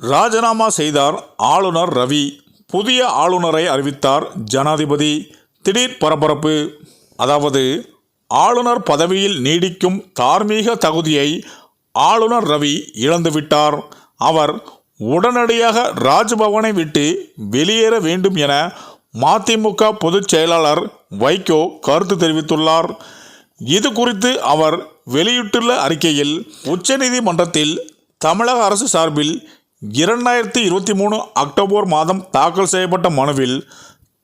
ராஜினாமா செய்தார் ஆளுநர் ரவி. புதிய ஆளுநரை அறிவித்தார் ஜனாதிபதி. திடீர் பரபரப்பு. அதாவது ஆளுநர் பதவியில் நீடிக்கும் தார்மீக தகுதியை ஆளுநர் ரவி இழந்துவிட்டார். அவர் உடனடியாக ராஜ்பவனை விட்டு வெளியேற வேண்டும் என மதிமுக பொதுச் செயலாளர் வைகோ கருத்து தெரிவித்துள்ளார். இது குறித்து அவர் வெளியிட்டுள்ள அறிக்கையில் உச்சநீதிமன்றத்தில் தமிழக அரசு சார்பில் இரண்டாயிரத்தி இருபத்தி மூணு அக்டோபர் மாதம் தாக்கல் செய்யப்பட்ட மனுவில்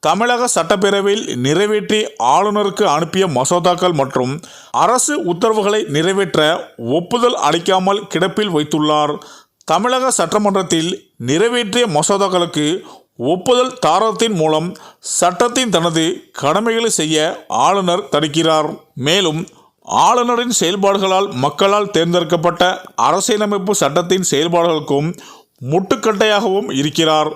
தமிழக சட்டப்பேரவையில் நிறைவேற்றி ஆளுநருக்கு அனுப்பிய மசோதாக்கள் மற்றும் அரசு உத்தரவுகளை நிறைவேற்ற ஒப்புதல் அளிக்காமல் கிடப்பில் வைத்துள்ளார். தமிழக சட்டமன்றத்தில் நிறைவேற்றிய மசோதாக்களுக்கு ஒப்புதல் தாரத்தின் மூலம் சட்டத்தின் தனது கடமைகளை செய்ய ஆளுநர் தடுக்கிறார். மேலும் ஆளுநரின் செயல்பாடுகளால் மக்களால் தேர்ந்தெடுக்கப்பட்ட அரசியலமைப்பு சட்டத்தின் செயல்பாடுகளுக்கும் முட்டுக்கட்டையாகவும் இருக்கிறார்.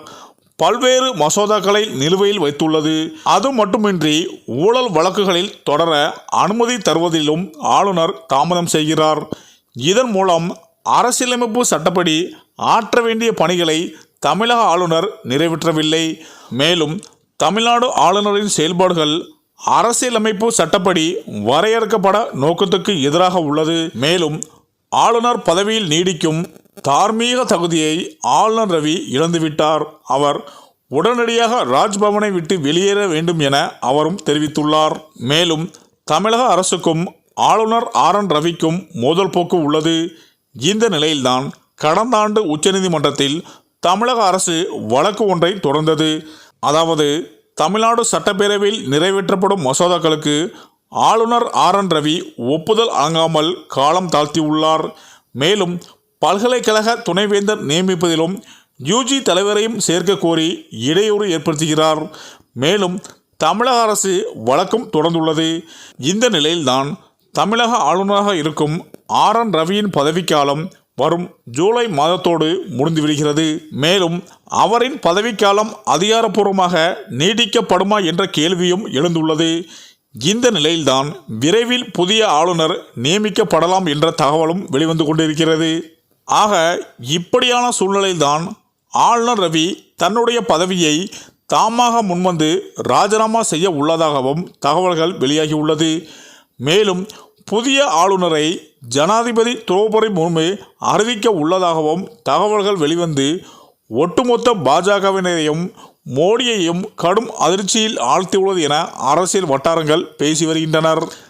பல்வேறு மசோதாக்களை நிலுவையில் வைத்துள்ளது. அது மட்டுமின்றி ஊழல் வழக்குகளில் தொடர அனுமதி தருவதிலும் ஆளுநர் தாமதம் செய்கிறார். இதன் மூலம் அரசியலமைப்பு சட்டப்படி ஆற்ற வேண்டிய பணிகளை தமிழக ஆளுநர் நிறைவேற்றவில்லை. மேலும் தமிழ்நாடு ஆளுநரின் செயல்பாடுகள் அரசியலமைப்பு சட்டப்படி வரையறுக்கப்பட நோக்கத்துக்கு எதிராக உள்ளது. மேலும் ஆளுநர் பதவியில் நீடிக்கும் தார்மீக தகுதியை ஆளுநர் ரவி இழந்துவிட்டார். அவர் உடனடியாக ராஜ்பவனை விட்டு வெளியேற வேண்டும் என அவரும் தெரிவித்துள்ளார். மேலும் தமிழக அரசுக்கும் ஆளுநர் ஆர் என் ரவிக்கும் மோதல் போக்கு உள்ளது. இந்த நிலையில்தான் கடந்த ஆண்டு உச்சநீதிமன்றத்தில் தமிழக அரசு வழக்கு ஒன்றை தொடர்ந்தது. அதாவது தமிழ்நாடு சட்டப்பேரவையில் நிறைவேற்றப்படும் மசோதாக்களுக்கு ஆளுநர் ஆர் என் ரவி ஒப்புதல் வழங்காமல் காலம் தாழ்த்தியுள்ளார். மேலும் பல்கலைக்கழக துணைவேந்தர் நியமிப்பதிலும் யூஜி தலைவரையும் சேர்க்க கோரி இடையூறு ஏற்படுத்துகிறார். மேலும் தமிழக அரசு வழக்கம் தொடர்ந்துள்ளது. இந்த நிலையில்தான் தமிழக ஆளுநராக இருக்கும் ஆர். என். ரவியின் பதவிக்காலம் வரும் ஜூலை மாதத்தோடு முடிந்துவிடுகிறது. மேலும் அவரின் பதவிக்காலம் அதிகாரப்பூர்வமாக நீடிக்கப்படுமா என்ற கேள்வியும் எழுந்துள்ளது. இந்த நிலையில்தான் விரைவில் புதிய ஆளுநர் நியமிக்கப்படலாம் என்ற தகவலும் வெளிவந்து கொண்டிருக்கிறது. ஆக இப்படியான சூழ்நிலையில்தான் ஆளுநர் ரவி தன்னுடைய பதவியை தாமாக முன்வந்து ராஜினாமா செய்ய உள்ளதாகவும் தகவல்கள் வெளியாகியுள்ளது. மேலும் புதிய ஆளுநரை ஜனாதிபதி திரௌபதி முர்மு அறிவிக்க உள்ளதாகவும் தகவல்கள் வெளிவந்து ஒட்டுமொத்த பாஜகவினரையும் மோடியையும் கடும் அதிர்ச்சியில் ஆழ்த்தியுள்ளது என அரசியல் வட்டாரங்கள் பேசி வருகின்றனர்.